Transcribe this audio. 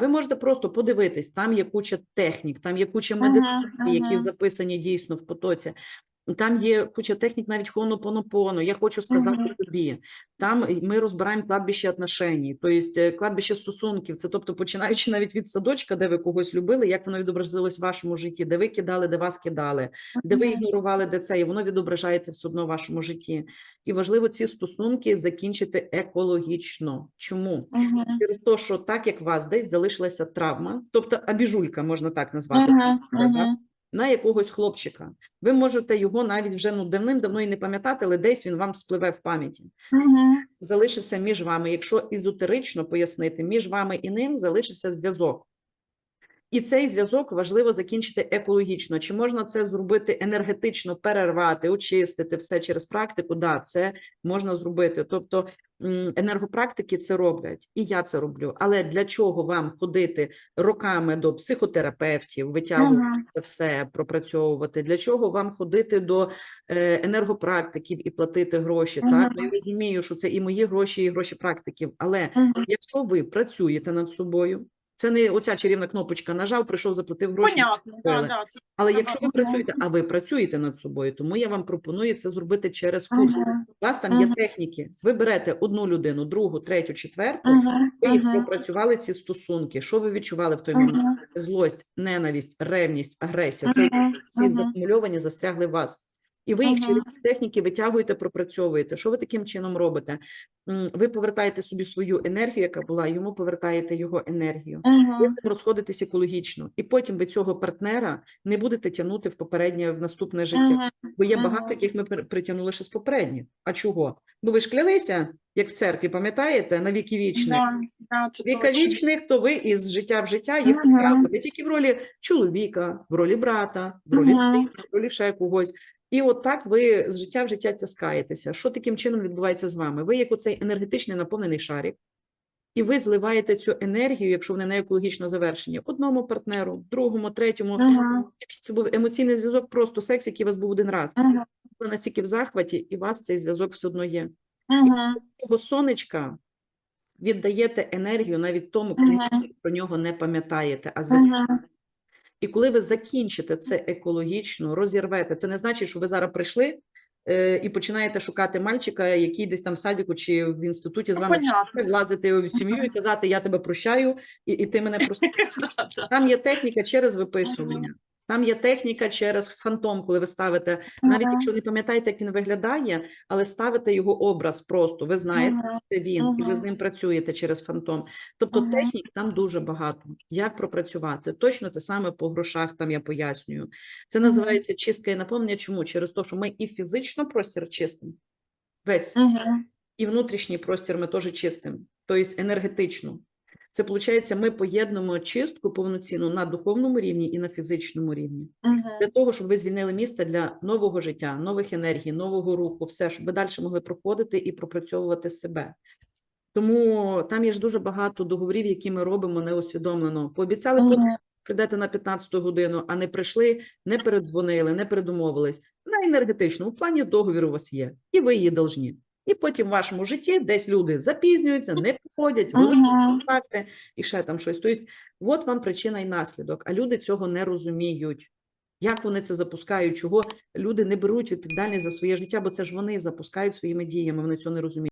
ви можете просто подивитись, там є куча технік, там є куча Ага, медитацій, які ага. записані дійсно в потоці. Там є куча технік, навіть хонопонопоно. Я хочу сказати Мгм. тобі. Там ми розбираємо кладбище отношень, тобто кладбище стосунків. Це тобто, починаючи навіть від садочка, де ви когось любили, як воно відобразилось в вашому житті, де ви кидали, де вас кидали, де ви ігнорували, де це, і воно відображається все одно в вашому житті. І важливо ці стосунки закінчити екологічно. Чому? Мгм. Через те, що так як у вас десь залишилася травма, тобто абіжулька, можна так назвати, Мгм. да, Мгм. На якогось хлопчика. Ви можете його навіть вже ну, давним-давно і не пам'ятати, але десь він вам спливе в пам'яті. Мгм. Залишився між вами. Якщо езотерично пояснити, між вами і ним залишився зв'язок. І цей зв'язок важливо закінчити екологічно. Чи можна це зробити енергетично, перервати, очистити все через практику? Да, це можна зробити. Тобто енергопрактики це роблять, і я це роблю. Але для чого вам ходити роками до психотерапевтів, витягувати Мгм. це все, пропрацьовувати? Для чого вам ходити до е, енергопрактиків і платити гроші? Так, Мгм. Ну, я розумію, що це і мої гроші, і гроші практиків. Але Мгм. Якщо ви працюєте над собою, це не оця чарівна кнопочка нажав, прийшов, заплатив гроші. Понятно, да, купили. да. це Але Ага, якщо ви працюєте, а ви працюєте над собою, тому я вам пропоную це зробити через курс. Мгм. У вас там є техніки. Ви берете одну людину, другу, третю, четверту, Мгм. ви їх Мгм. пропрацювали ці стосунки. Що ви відчували в той момент? Мгм. Злость, ненависть, ревність, агресія. Це Мгм. ці Мгм. закумульовані, застрягли в вас. І ви їх Мгм. через техніки витягуєте, пропрацьовуєте. Що ви таким чином робите? Ви повертаєте собі свою енергію, яка була, йому повертаєте його енергію. Ви з ним розходитесь екологічно, і потім ви цього партнера не будете тягнути в попереднє в наступне життя. Мгм. Бо є багато, яких ми притягнули ще з попередніх. А чого? Бо ви ж клялися, як в церкві, пам'ятаєте, на віки вічних. Да, да, Віка вічних, то ви із життя в життя їх Мгм. втягуєте тільки в ролі чоловіка, в ролі брата, в ролі Мгм. сина, в ролі ще когось. І от так ви з життя в життя тяскаєтеся. Що таким чином відбувається з вами? Ви як оцей енергетичний наповнений шарик, і ви зливаєте цю енергію, якщо вони не екологічно завершені, одному партнеру, другому, третьому. Мгм. Якщо це був емоційний зв'язок, просто секс, який у вас був один раз. Мгм. Ви настільки в захваті, і у вас цей зв'язок все одно є. Мгм. Цього сонечка віддаєте енергію навіть тому, Мгм. ви про нього не пам'ятаєте, а зв'язок. Мгм. І коли ви закінчите це екологічно, розірвете, це не значить, що ви зараз прийшли е, і починаєте шукати мальчика, який десь там в садіку чи в інституті з Ну, вами понятно. влазити в сім'ю і казати, я тебе прощаю, і, і ти мене простиш. Там є техніка через виписування. Там є техніка через фантом, коли ви ставите, навіть Мгм. якщо не пам'ятаєте, як він виглядає, але ставите його образ просто. Ви знаєте, Мгм. це він, і ви з ним працюєте через фантом. Тобто Мгм. технік там дуже багато. Як пропрацювати? Точно те саме по грошах там я пояснюю. Це називається чистка і наповнення. Чому? Через те, що ми і фізично простір чистимо, весь, Мгм. і внутрішній простір ми теж чистимо, тобто енергетично. Це виходить, ми поєднуємо чистку повноцінну на духовному рівні і на фізичному рівні Мгм. для того, щоб ви звільнили місце для нового життя, нових енергій, нового руху, все, щоб ви далі могли проходити і пропрацьовувати себе. Тому там є ж дуже багато договорів, які ми робимо неусвідомлено. Пообіцяли, прийти, прийдете на 15 годину, а не прийшли, не передзвонили, не передумовились. На енергетичному плані договір у вас є, і ви її должні. І потім в вашому житті десь люди запізнюються, не приходять, розуміють контакти і ще там щось. Тобто, от вам причина і наслідок, а люди цього не розуміють. Як вони це запускають? Чого люди не беруть відповідальність за своє життя, бо це ж вони запускають своїми діями, вони цього не розуміють.